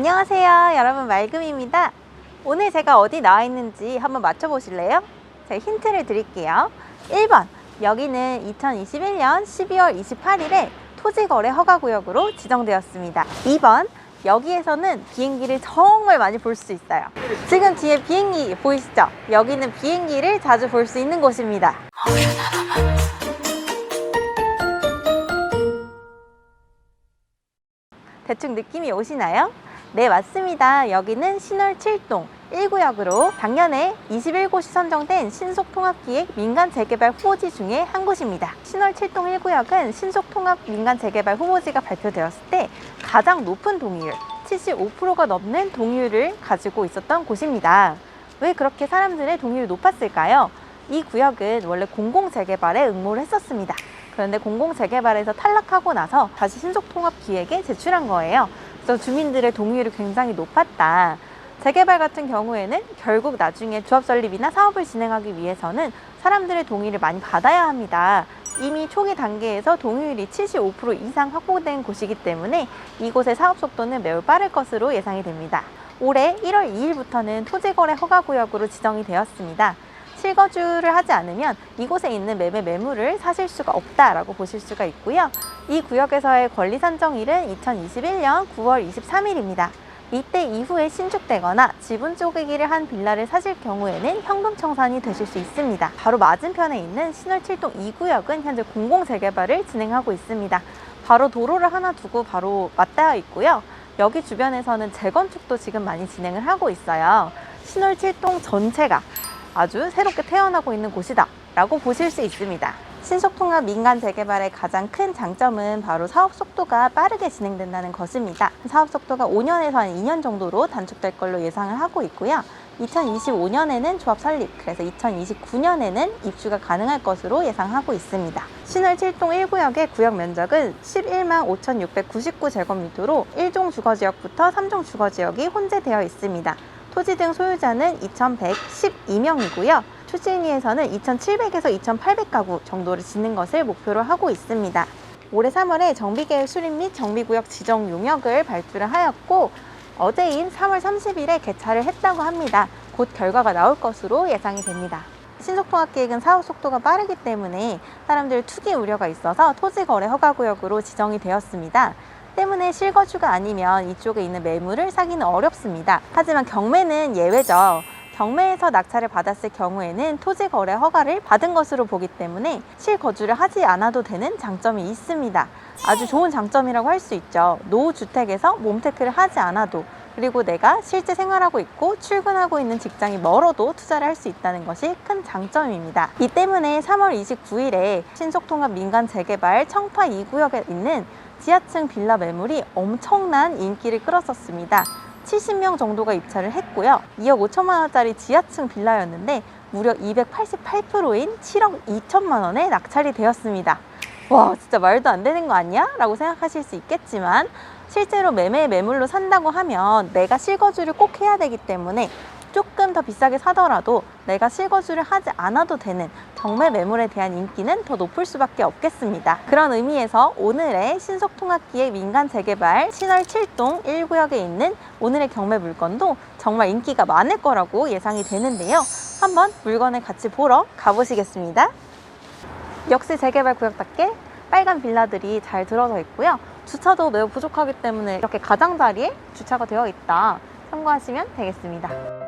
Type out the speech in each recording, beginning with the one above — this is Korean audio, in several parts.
안녕하세요. 여러분 맑음입니다. 오늘 제가 어디 나와 있는지 한번 맞춰보실래요? 제가 힌트를 드릴게요. 1번 여기는 2021년 12월 28일에 토지거래 허가구역으로 지정되었습니다. 2번 여기에서는 비행기를 정말 많이 볼 수 있어요. 지금 뒤에 비행기 보이시죠? 여기는 비행기를 자주 볼 수 있는 곳입니다. 대충 느낌이 오시나요? 네, 맞습니다. 여기는 신월 7동 1구역으로 작년에 21곳이 선정된 신속통합기획 민간 재개발 후보지 중에 한 곳입니다. 신월 7동 1구역은 신속통합 민간 재개발 후보지가 발표되었을 때 가장 높은 동의율, 75%가 넘는 동의율을 가지고 있었던 곳입니다. 왜 그렇게 사람들의 동의율이 높았을까요? 이 구역은 원래 공공재개발에 응모를 했었습니다. 그런데 공공재개발에서 탈락하고 나서 다시 신속통합기획에 제출한 거예요. 그래서 주민들의 동의율이 굉장히 높았다. 재개발 같은 경우에는 결국 나중에 조합 설립이나 사업을 진행하기 위해서는 사람들의 동의를 많이 받아야 합니다. 이미 초기 단계에서 동의율이 75% 이상 확보된 곳이기 때문에 이곳의 사업 속도는 매우 빠를 것으로 예상이 됩니다. 올해 1월 2일부터는 토지거래 허가구역으로 지정이 되었습니다. 실거주를 하지 않으면 이곳에 있는 매매 매물을 사실 수가 없다라고 보실 수가 있고요. 이 구역에서의 권리 산정일은 2021년 9월 23일입니다. 이때 이후에 신축되거나 지분 쪼개기를 한 빌라를 사실 경우에는 현금 청산이 되실 수 있습니다. 바로 맞은편에 있는 신월 7동 2구역은 현재 공공 재개발을 진행하고 있습니다. 바로 도로를 하나 두고 바로 맞닿아 있고요. 여기 주변에서는 재건축도 지금 많이 진행을 하고 있어요. 신월 7동 전체가 아주 새롭게 태어나고 있는 곳이다 라고 보실 수 있습니다. 신속통합 민간 재개발의 가장 큰 장점은 바로 사업 속도가 빠르게 진행된다는 것입니다. 사업 속도가 5년에서 한 2년 정도로 단축될 걸로 예상을 하고 있고요. 2025년에는 조합 설립, 그래서 2029년에는 입주가 가능할 것으로 예상하고 있습니다. 신월 7동 1구역의 구역 면적은 11만 5,699제곱미터로 1종 주거지역부터 3종 주거지역이 혼재되어 있습니다. 토지 등 소유자는 2,112명이고요. 추진위에서는 2,700에서 2,800가구 정도를 짓는 것을 목표로 하고 있습니다. 올해 3월에 정비계획 수립 및 정비구역 지정 용역을 발주를 하였고 어제인 3월 30일에 개차를 했다고 합니다. 곧 결과가 나올 것으로 예상이 됩니다. 신속통합 계획은 사업 속도가 빠르기 때문에 사람들 투기 우려가 있어서 토지 거래 허가 구역으로 지정이 되었습니다. 때문에 실거주가 아니면 이쪽에 있는 매물을 사기는 어렵습니다. 하지만 경매는 예외죠. 경매에서 낙찰을 받았을 경우에는 토지 거래 허가를 받은 것으로 보기 때문에 실거주를 하지 않아도 되는 장점이 있습니다. 아주 좋은 장점이라고 할 수 있죠. 노후 주택에서 몸테크를 하지 않아도 그리고 내가 실제 생활하고 있고 출근하고 있는 직장이 멀어도 투자를 할 수 있다는 것이 큰 장점입니다. 이 때문에 3월 29일에 신속통합 민간 재개발 청파 2구역에 있는 지하층 빌라 매물이 엄청난 인기를 끌었었습니다. 70명 정도가 입찰을 했고요. 2억 5천만 원짜리 지하층 빌라였는데 무려 288%인 7억 2천만 원에 낙찰이 되었습니다. 와, 진짜 말도 안 되는 거 아니야? 라고 생각하실 수 있겠지만 실제로 매매 매물로 산다고 하면 내가 실거주를 꼭 해야 되기 때문에 조금 더 비싸게 사더라도 내가 실거주를 하지 않아도 되는 경매 매물에 대한 인기는 더 높을 수밖에 없겠습니다. 그런 의미에서 오늘의 신속통합기획 민간 재개발 신월 7동 1구역에 있는 오늘의 경매 물건도 정말 인기가 많을 거라고 예상이 되는데요. 한번 물건을 같이 보러 가보시겠습니다. 역시 재개발 구역답게 빨간 빌라들이 잘 들어서 있고요. 주차도 매우 부족하기 때문에 이렇게 가장자리에 주차가 되어 있다. 참고하시면 되겠습니다.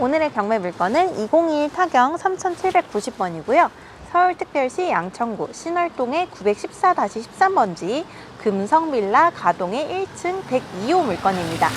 오늘의 경매 물건은 2021 타경 3790번이고요. 서울특별시 양천구 신월동의 914-13번지 금성빌라 가동의 1층 102호 물건입니다.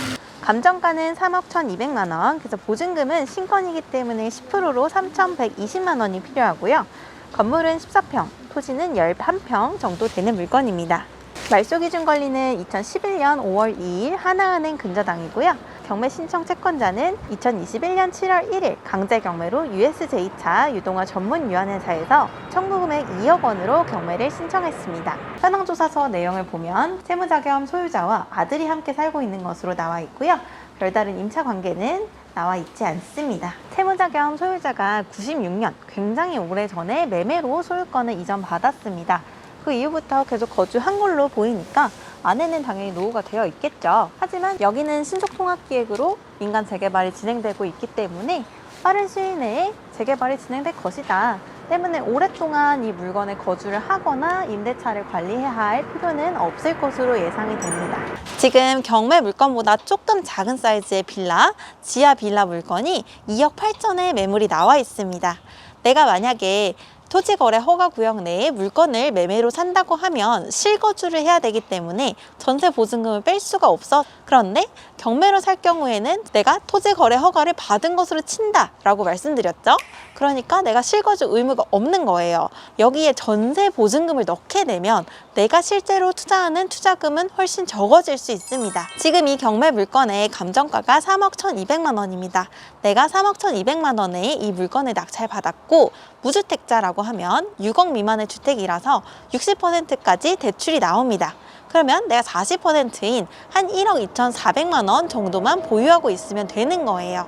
감정가는 3억 1,200만 원, 그래서 보증금은 신건이기 때문에 10%로 3,120만 원이 필요하고요. 건물은 14평, 토지는 11평 정도 되는 물건입니다. 말소 기준 권리는 2011년 5월 2일 하나은행 근저당이고요. 경매 신청 채권자는 2021년 7월 1일 강제 경매로 USJ2차 유동화 전문위원회사에서 청구금액 2억 원으로 경매를 신청했습니다. 현황조사서 내용을 보면 세무자 겸 소유자와 아들이 함께 살고 있는 것으로 나와 있고요. 별다른 임차 관계는 나와 있지 않습니다. 세무자 겸 소유자가 96년 굉장히 오래 전에 매매로 소유권을 이전받았습니다. 그 이후부터 계속 거주한 걸로 보이니까 안에는 당연히 노후가 되어 있겠죠. 하지만 여기는 신속 통합 기획으로 민간 재개발이 진행되고 있기 때문에 빠른 시일 내에 재개발이 진행될 것이다. 때문에 오랫동안 이 물건에 거주를 하거나 임대차를 관리해야 할 필요는 없을 것으로 예상이 됩니다. 지금 경매 물건보다 조금 작은 사이즈의 빌라, 지하 빌라 물건이 2억 8천에 매물이 나와 있습니다. 내가 만약에 토지거래 허가 구역 내에 물건을 매매로 산다고 하면 실거주를 해야 되기 때문에 전세 보증금을 뺄 수가 없어. 그런데 경매로 살 경우에는 내가 토지거래 허가를 받은 것으로 친다라고 말씀드렸죠. 그러니까 내가 실거주 의무가 없는 거예요. 여기에 전세 보증금을 넣게 되면 내가 실제로 투자하는 투자금은 훨씬 적어질 수 있습니다. 지금 이 경매 물건의 감정가가 3억 1,200만 원입니다. 내가 3억 1,200만 원에 이 물건을 낙찰받았고 무주택자라고 하면 6억 미만의 주택이라서 60%까지 대출이 나옵니다. 그러면 내가 40%인 한 1억 2,400만 원 정도만 보유하고 있으면 되는 거예요.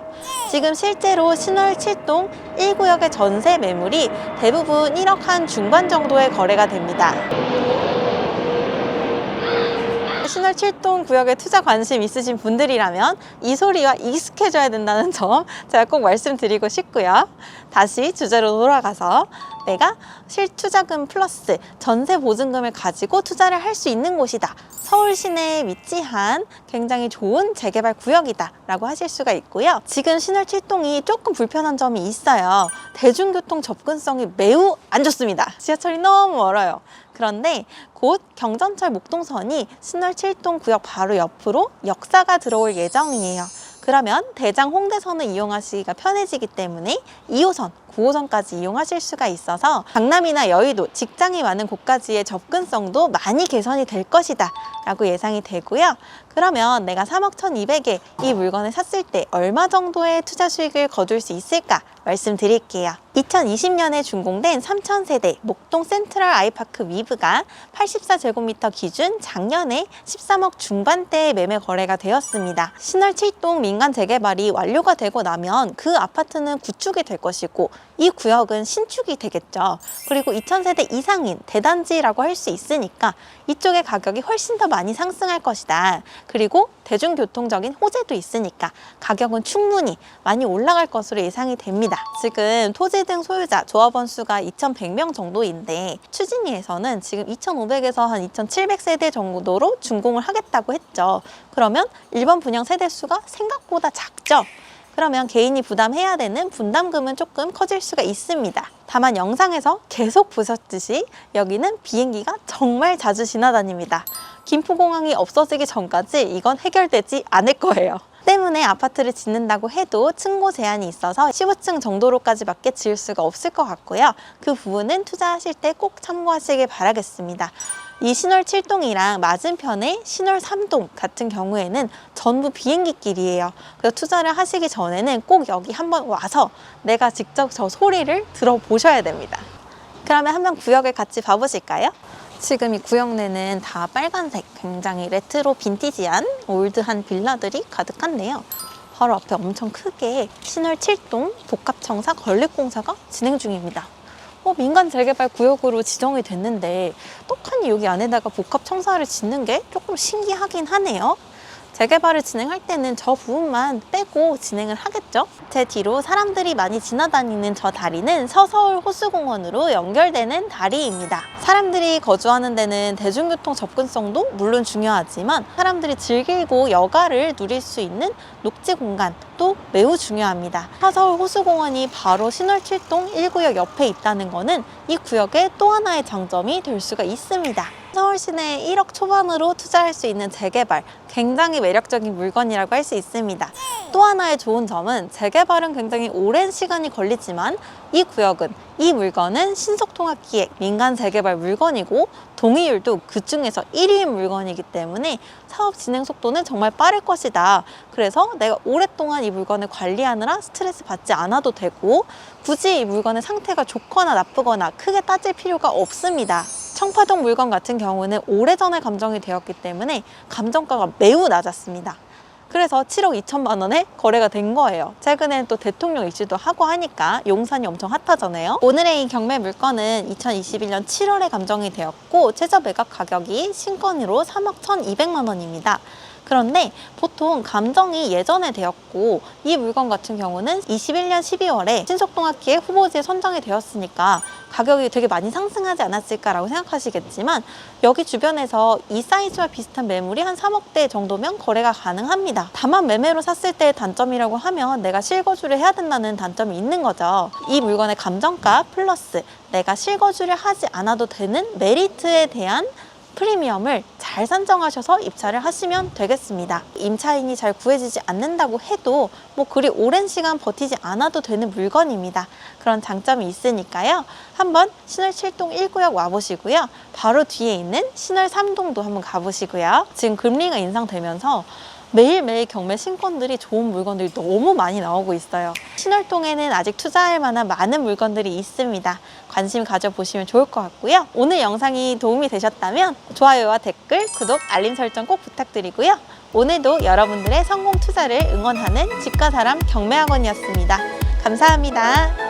지금 실제로 신월 7동 1구역의 전세 매물이 대부분 1억 한 중반 정도의 거래가 됩니다. 신월 7동 구역에 투자 관심 있으신 분들이라면 이 소리와 익숙해져야 된다는 점 제가 꼭 말씀드리고 싶고요. 다시 주제로 돌아가서 내가 실투자금 플러스 전세 보증금을 가지고 투자를 할 수 있는 곳이다. 서울 시내에 위치한 굉장히 좋은 재개발 구역이다 라고 하실 수가 있고요. 지금 신월 7동이 조금 불편한 점이 있어요. 대중교통 접근성이 매우 안 좋습니다. 지하철이 너무 멀어요. 그런데 곧 경전철 목동선이 신월 7동 구역 바로 옆으로 역사가 들어올 예정이에요. 그러면 대장 홍대선을 이용하시기가 편해지기 때문에 2호선, 9호선까지 이용하실 수가 있어서 강남이나 여의도, 직장이 많은 곳까지의 접근성도 많이 개선이 될 것이다 라고 예상이 되고요. 그러면 내가 3억 1,200에 이 물건을 샀을 때 얼마 정도의 투자 수익을 거둘 수 있을까 말씀드릴게요. 2020년에 준공된 3,000세대 목동 센트럴 아이파크 위브가 84제곱미터 기준 작년에 13억 중반대에 매매 거래가 되었습니다. 신월 7동 민간 재개발이 완료가 되고 나면 그 아파트는 구축이 될 것이고 이 구역은 신축이 되겠죠. 그리고 2,000세대 이상인 대단지라고 할 수 있으니까 이쪽의 가격이 훨씬 더 많이 상승할 것이다. 그리고 대중교통적인 호재도 있으니까 가격은 충분히 많이 올라갈 것으로 예상이 됩니다. 지금 토지 등 소유자 조합원 수가 2,100명 정도인데 추진위에서는 지금 2,500에서 한 2,700세대 정도로 준공을 하겠다고 했죠. 그러면 일반 분양 세대 수가 생각보다 작죠. 그러면 개인이 부담해야 되는 분담금은 조금 커질 수가 있습니다. 다만 영상에서 계속 보셨듯이 여기는 비행기가 정말 자주 지나다닙니다. 김포공항이 없어지기 전까지 이건 해결되지 않을 거예요. 때문에 아파트를 짓는다고 해도 층고 제한이 있어서 15층 정도로까지밖에 지을 수가 없을 것 같고요. 그 부분은 투자하실 때 꼭 참고하시길 바라겠습니다. 이 신월 7동이랑 맞은편에 신월 3동 같은 경우에는 전부 비행기 길이에요. 그래서 투자를 하시기 전에는 꼭 여기 한번 와서 내가 직접 저 소리를 들어보셔야 됩니다. 그러면 한번 구역을 같이 봐보실까요? 지금 이 구역 내는 다 빨간색, 굉장히 레트로 빈티지한 올드한 빌라들이 가득한데요. 바로 앞에 엄청 크게 신월 7동 복합청사 건립공사가 진행 중입니다. 어, 민간 재개발 구역으로 지정이 됐는데 떡하니 여기 안에다가 복합 청사를 짓는 게 조금 신기하긴 하네요. 재개발을 진행할 때는 저 부분만 빼고 진행을 하겠죠. 제 뒤로 사람들이 많이 지나다니는 저 다리는 서서울 호수공원으로 연결되는 다리입니다. 사람들이 거주하는 데는 대중교통 접근성도 물론 중요하지만 사람들이 즐기고 여가를 누릴 수 있는 녹지 공간도 매우 중요합니다. 서서울 호수공원이 바로 신월 7동 1구역 옆에 있다는 것은 이 구역의 또 하나의 장점이 될 수가 있습니다. 서울 시내에 1억 초반으로 투자할 수 있는 재개발 굉장히 매력적인 물건이라고 할 수 있습니다. 또 하나의 좋은 점은 재개발은 굉장히 오랜 시간이 걸리지만 이 구역은 이 물건은 신속통합기획 민간 재개발 물건이고 동의율도 그 중에서 1위인 물건이기 때문에 사업 진행 속도는 정말 빠를 것이다. 그래서 내가 오랫동안 이 물건을 관리하느라 스트레스 받지 않아도 되고 굳이 이 물건의 상태가 좋거나 나쁘거나 크게 따질 필요가 없습니다. 청파동 물건 같은 경우는 오래전에 감정이 되었기 때문에 감정가가 매우 낮았습니다. 그래서 7억 2천만 원에 거래가 된 거예요. 최근엔 또 대통령 이슈도 하고 하니까 용산이 엄청 핫하잖아요. 오늘의 이 경매 물건은 2021년 7월에 감정이 되었고 최저 매각 가격이 신건으로 3억 1,200만 원입니다. 그런데 보통 감정이 예전에 되었고 이 물건 같은 경우는 21년 12월에 신속동학기에 후보지에 선정이 되었으니까 가격이 되게 많이 상승하지 않았을까라고 생각하시겠지만 여기 주변에서 이 사이즈와 비슷한 매물이 한 3억대 정도면 거래가 가능합니다. 다만 매매로 샀을 때의 단점이라고 하면 내가 실거주를 해야 된다는 단점이 있는 거죠. 이 물건의 감정가 플러스 내가 실거주를 하지 않아도 되는 메리트에 대한 프리미엄을 잘 산정하셔서 입찰을 하시면 되겠습니다. 임차인이 잘 구해지지 않는다고 해도 뭐 그리 오랜 시간 버티지 않아도 되는 물건입니다. 그런 장점이 있으니까요. 한번 신월 7동 1구역 와보시고요. 바로 뒤에 있는 신월 3동도 한번 가보시고요. 지금 금리가 인상되면서 매일매일 경매 신권들이 좋은 물건들이 너무 많이 나오고 있어요. 신월동에는 아직 투자할 만한 많은 물건들이 있습니다. 관심 가져보시면 좋을 것 같고요. 오늘 영상이 도움이 되셨다면 좋아요와 댓글, 구독, 알림 설정 꼭 부탁드리고요. 오늘도 여러분들의 성공 투자를 응원하는 집과 사람 경매학원이었습니다. 감사합니다.